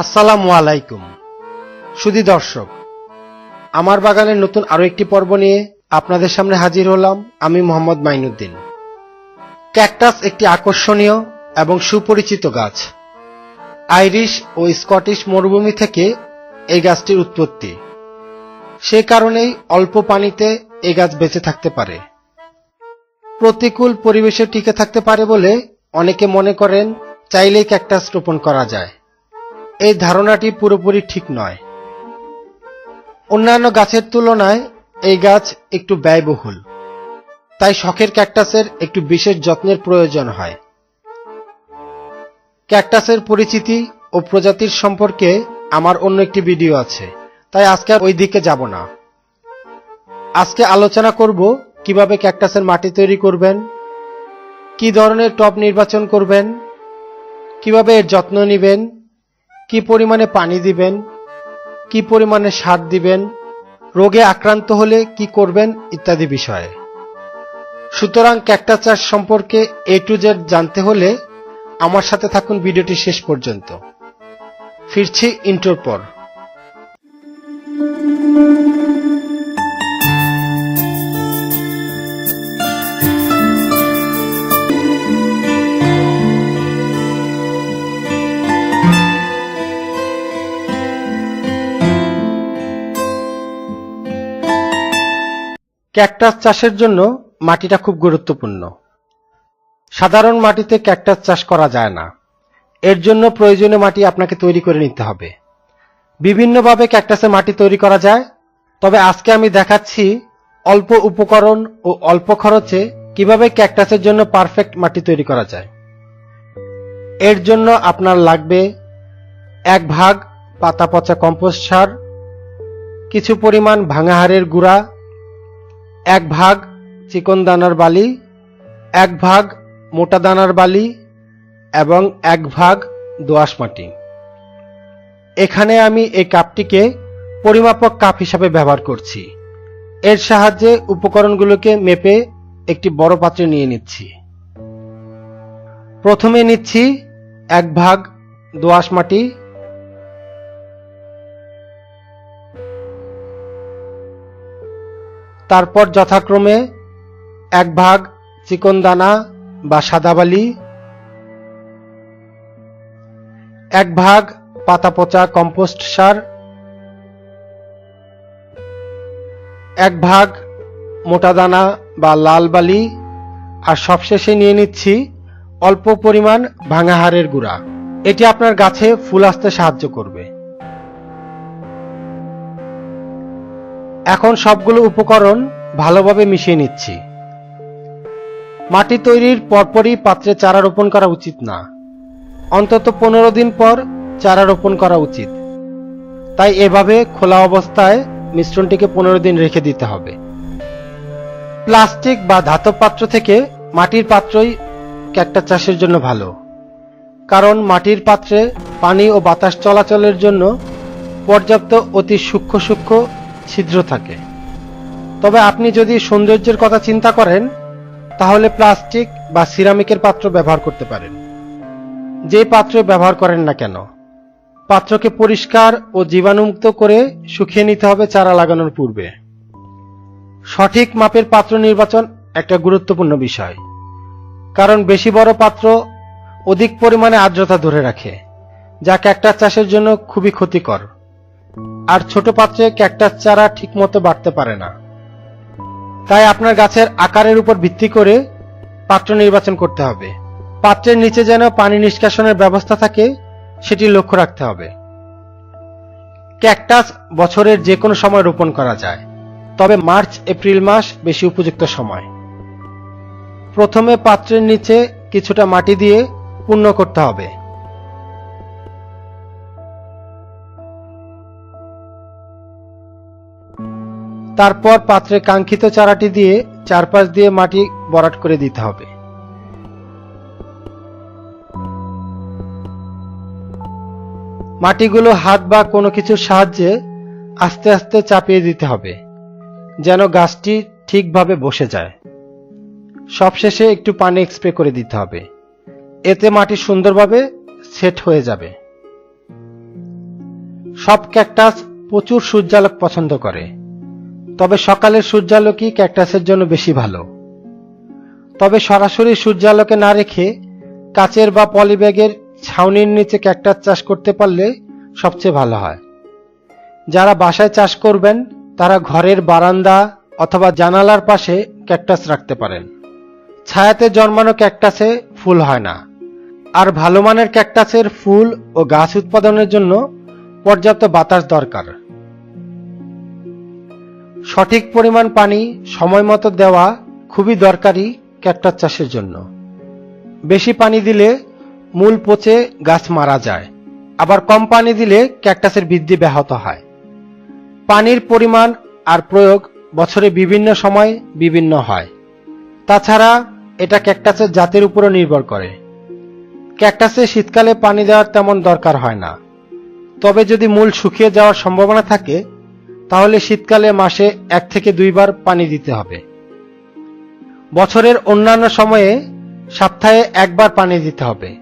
আসসালামু আলাইকুম। সুধী দর্শক, আমার বাগানের নতুন আরও একটি পর্ব নিয়ে আপনাদের সামনে হাজির হলাম আমি মোহাম্মদ মাইনুদ্দিন। ক্যাকটাস একটি আকর্ষণীয় এবং সুপরিচিত গাছ। আইরিশ ও স্কটিশ মরুভূমি থেকে এই গাছটির উৎপত্তি। সে কারণেই অল্প পানিতে এই গাছ বেঁচে থাকতে পারে। প্রতিকূল পরিবেশে টিকে থাকতে পারে বলে অনেকে মনে করেন, চাইলেই ক্যাকটাস রোপণ করা যায়। এই ধারণাটি পুরোপুরি ঠিক নয়। অন্যান্য গাছের তুলনায় এই গাছ একটু ব্যয়বহুল। তাই শখের ক্যাকটাসের একটু বিশেষ যত্নের প্রয়োজন হয়। ক্যাকটাসের পরিচিতি ও প্রজাতির সম্পর্কে আমার অন্য একটি ভিডিও আছে, তাই আজকে ওই দিকে যাব না। আজকে আলোচনা করব কীভাবে ক্যাকটাসের মাটি তৈরি করবেন, কি ধরনের টব নির্বাচন করবেন, কীভাবে এর যত্ন নেবেন কি পরিমাণে পানি দিবেন? কি পরিমাণে সার দিবেন? রোগে আক্রান্ত হলে কি করবেন? ইত্যাদি বিষয়ে। সুতরাং ক্যাকটাস চাষ সম্পর্কে এ টু জেড জানতে হলে আমার সাথে থাকুন ভিডিওটি শেষ পর্যন্ত। ফিরছি ইন্টোর পর। ক্যাকটাস চাষের জন্য মাটিটা খুব গুরুত্বপূর্ণ। সাধারণ মাটিতে ক্যাকটাস চাষ করা যায় না। এর জন্য প্রয়োজনীয় মাটি আপনাকে তৈরি করে নিতে হবে। বিভিন্নভাবে ক্যাকটাসের মাটি তৈরি করা যায়, তবে আজকে আমি দেখাচ্ছি অল্প উপকরণ ও অল্প খরচে কীভাবে ক্যাকটাসের জন্য পারফেক্ট মাটি তৈরি করা যায়। এর জন্য আপনার লাগবে এক ভাগ পাতা পচা কম্পোস্ট সার, কিছু পরিমাণ ভাঙা হাড়ের গুঁড়া এক ভাগ চিকন দানার বালি, এক ভাগ মোটা দানার বালি এবং এক ভাগ দোআঁশ মাটি। এখানে আমি এই কাপটিকে পরিমাপক কাপ হিসাবে ব্যবহার করছি। এর সাহায্যে উপকরণগুলোকে মেপে একটি বড় পাত্রে নিয়ে নিচ্ছি। প্রথমে নিচ্ছি এক ভাগ দোআঁশ মাটি তারপর যথাক্রমে এক ভাগ চিকন দানা বা সাদা বালি এক ভাগ পাতা পচা কম্পোস্ট সার, এক ভাগ মোটা দানা বা লাল বালি, আর সবশেষে নিয়ে নিচ্ছি অল্প পরিমাণ ভাঙা হাড়ের গুঁড়া। এটি আপনার গাছে ফুল আসতে সাহায্য করবে। এখন সবগুলো উপকরণ ভালোভাবে মিশিয়ে নিচ্ছি। মাটি তৈরির পরপরই পাত্রে চারা রোপণ করা উচিত না। অন্তত পনেরো দিন পর চারা রোপণ করা উচিত। তাই এভাবে খোলা অবস্থায় মিশ্রণটিকে পনেরো দিন রেখে দিতে হবে। প্লাস্টিক বা ধাতব পাত্র থেকে মাটির পাত্রই ক্যাকটাস চাষের জন্য ভালো। কারণ মাটির পাত্রে পানি ও বাতাস চলাচলের জন্য পর্যাপ্ত অতি সূক্ষ্ম সূক্ষ্ম ছিদ্র থাকে। তবে আপনি যদি সৌন্দর্যের কথা চিন্তা করেন, তাহলে প্লাস্টিক বা সিরামিকের পাত্র ব্যবহার করতে পারেন। যে পাত্র ব্যবহার করেন না কেন, পাত্রকে পরিষ্কার ও জীবাণুমুক্ত করে শুকিয়ে নিতে হবে চারা লাগানোর পূর্বে। সঠিক মাপের পাত্র নির্বাচন একটা গুরুত্বপূর্ণ বিষয়, কারণ বেশি বড় পাত্র অধিক পরিমাণে আর্দ্রতা ধরে রাখে যা ক্যাকটাস চাষের জন্য খুবই ক্ষতিকর। আর ছোট পাত্রে ক্যাকটাস চারা ঠিকমতো বাড়তে পারে না। তাই আপনার গাছের আকারের উপর ভিত্তি করে পাত্র নির্বাচন করতে হবে। পাত্রের নিচে যেন পানি নিষ্কাশনের ব্যবস্থা থাকে, সেটি লক্ষ্য রাখতে হবে। ক্যাকটাস বছরের যে কোনো সময় রোপণ করা যায়, তবে মার্চ, এপ্রিল মাস বেশি উপযুক্ত সময়। প্রথমে পাত্রের নিচে কিছুটা মাটি দিয়ে পূর্ণ করতে হবে। তারপর পাত্রে কাঙ্ক্ষিত চারাটি দিয়ে চারপাশ দিয়ে মাটি বরাট করে দিতে হবে। মাটিগুলো হাত বা কোনো কিছুর সাহায্যে আস্তে আস্তে চাপিয়ে দিতে হবে, যেন গাছটি ঠিকভাবে বসে যায়। সবশেষে একটু পানি স্প্রে করে দিতে হবে। এতে মাটি সুন্দরভাবে সেট হয়ে যাবে। সব ক্যাকটাস প্রচুর সূর্যালোক পছন্দ করে। তবে সকালের সূর্যালোকই ক্যাকটাসের জন্য বেশি ভালো। তবে সরাসরি সূর্যালোকে না রেখে কাচের বা পলিব্যাগের ছাউনির নিচে ক্যাকটাস চাষ করতে পারলে সবচেয়ে ভালো হয়। যারা বাসায় চাষ করবেন, তারা ঘরের বারান্দা অথবা জানালার পাশে ক্যাকটাস রাখতে পারেন। ছায়াতে জন্মানো ক্যাকটাসে ফুল হয় না। আর ভালো মানের ক্যাকটাসের ফুল ও গাছ উৎপাদনের জন্য পর্যাপ্ত বাতাস দরকার। সঠিক পরিমাণ পানি সময় মতো দেওয়া খুবই দরকারি ক্যাকটাস চাষের জন্য। বেশি পানি দিলে মূল পচে গাছ মারা যায়। আবার কম পানি দিলে ক্যাকটাসের বৃদ্ধি ব্যাহত হয়। পানির পরিমাণ আর প্রয়োগ বছরে বিভিন্ন সময় বিভিন্ন হয়। তাছাড়া এটা ক্যাকটাসের জাতের উপরও নির্ভর করে। ক্যাকটাসে শীতকালে পানি দেওয়ার তেমন দরকার হয় না। তবে যদি মূল শুকিয়ে যাওয়ার সম্ভাবনা থাকে তাহলে শীতকালে মাসে এক থেকে দুইবার পানি দিতে হবে। বছরের অন্যান্য সময়ে সপ্তাহে একবার পানি দিতে হবে।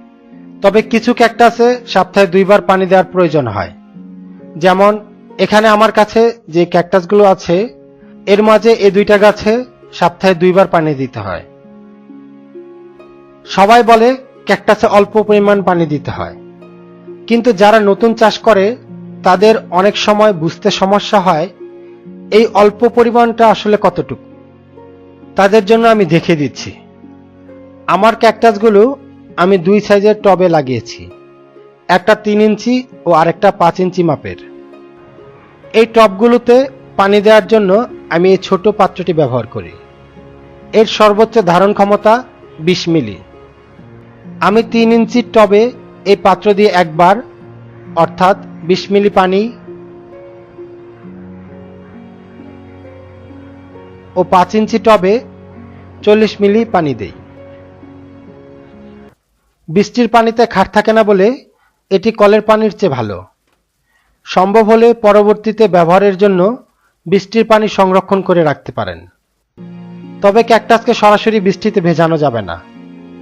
তবে কিছু ক্যাকটাসে সপ্তাহে দুইবার পানি দেওয়ার প্রয়োজন হয়। যেমন, এখানে আমার কাছে যে ক্যাকটাসগুলো আছে, এর মাঝে এ দুইটা গাছে সপ্তাহে দুইবার পানি দিতে হয়। সবাই বলে ক্যাকটাসে অল্প পরিমাণ পানি দিতে হয়। কিন্তু যারা নতুন চাষ করে তাদের অনেক সময় বুঝতে সমস্যা হয়, এই অল্প পরিমাণটা আসলে কতটুকু? তাদের জন্য আমি দেখে দিচ্ছি। আমার ক্যাকটাসগুলো আমি দুই সাইজের টবে লাগিয়েছি। একটা তিন ইঞ্চি ও আরেকটা পাঁচ ইঞ্চি মাপের। এই টবগুলোতে পানি দেওয়ার জন্য আমি এই ছোট পাত্রটি ব্যবহার করি। এর সর্বোচ্চ ধারণ ক্ষমতা বিশ মিলি। আমি তিন ইঞ্চির টবে এই পাত্র দিয়ে একবার অর্থাৎ বিশ মিলি পানি ও পাঁচ ইঞ্চি টবে চল্লিশ মিলি পানি দেই। বৃষ্টির পানিতে খাট থাকে না বলে এটি কলের পানির চেয়ে ভালো। সম্ভব হলে পরবর্তীতে ব্যবহারের জন্য বৃষ্টির পানি সংরক্ষণ করে রাখতে পারেন। তবে ক্যাকটাসকে সরাসরি বৃষ্টিতে ভেজানো যাবে না।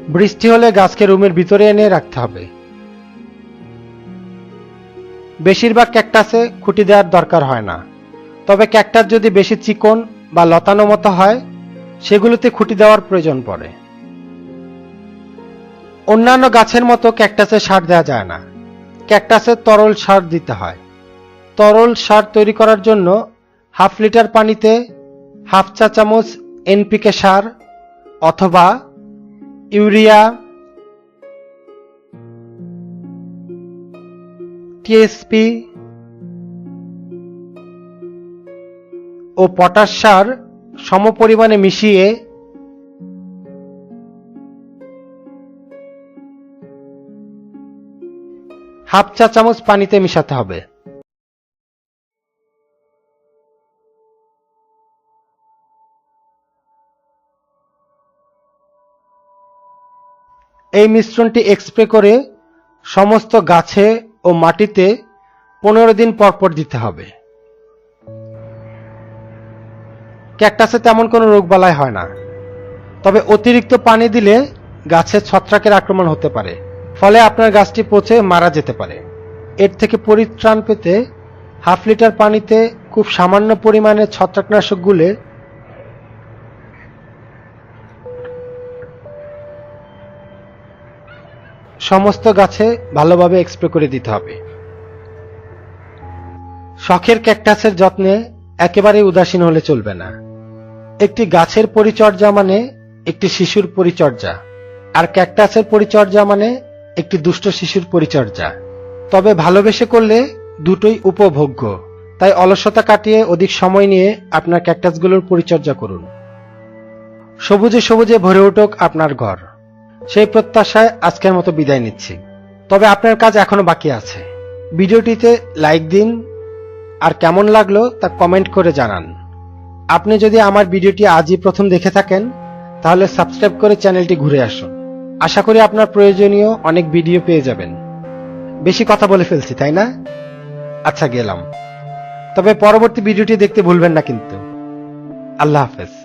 বৃষ্টি হলে গাছকে রুমের ভিতরে এনে রাখতে হবে। বেশিরভাগ ক্যাকটাসে খুঁটি দেওয়ার দরকার হয় না। তবে ক্যাকটাস যদি বেশি চিকন বা লতানো মতো হয়, সেগুলোতে খুঁটি দেওয়ার প্রয়োজন পড়ে। অন্যান্য গাছের মতো ক্যাকটাসে সার দেওয়া যায় না। ক্যাকটাসে তরল সার দিতে হয়। তরল সার তৈরি করার জন্য হাফ লিটার পানিতে হাফ চা চামচ এনপিকে সার অথবা ইউরিয়া টিএসপি ও পটাশ সার সমপরিমাণে মিশিয়ে হাফ চা চামচ পানিতে মিশাতে হবে। এই মিশ্রণটি এক্সপ্রে করে সমস্ত গাছে ও মাটিতে পনেরো দিন পর পর দিতে হবে। ক্যাকটাসে তেমন কোনো রোগবালাই হয় না। তবে অতিরিক্ত পানি দিলে গাছে ছত্রাকের আক্রমণ হতে পারে। ফলে আপনার গাছটি পচে মারা যেতে পারে। এর থেকে পরিত্রাণ পেতে হাফ লিটার পানিতে খুব সামান্য পরিমাণে ছত্রাকনাশক গুলে সমস্ত গাছে ভালোভাবে স্প্রে করে দিতে হবে। শখের ক্যাকটাসের যত্নে একেবারে উদাসীন হলে চলবে না। একটি গাছের পরিচর্যা মানে একটি শিশুর পরিচর্যা, আর ক্যাকটাসের পরিচর্যা মানে একটি দুষ্ট শিশুর পরিচর্যা। তবে ভালোবেসে করলে দুটোই উপভোগ্য, তাই অলসতা কাটিয়ে অধিক সময় নিয়ে আপনার ক্যাকটাসগুলোর পরিচর্যা করুন। সবুজে সবুজে ভরে উঠুক আপনার ঘর। সেই প্রত্যাশায় আজকের মতো বিদায় নিচ্ছি। তবে আপনার কাজ এখনও বাকি আছে। ভিডিওটিতে লাইক দিন, আর কেমন লাগল তা কমেন্ট করে জানান। আপনি যদি আমার ভিডিওটি আজই প্রথম দেখে থাকেন, তাহলে সাবস্ক্রাইব করে চ্যানেলটি ঘুরে আসুন। আশা করি আপনার প্রয়োজনীয় অনেক ভিডিও পেয়ে যাবেন। বেশি কথা বলে ফেলছি, তাই না? আচ্ছা গেলাম। তবে পরবর্তী ভিডিওটি দেখতে ভুলবেন না কিন্তু। আল্লাহ হাফেজ।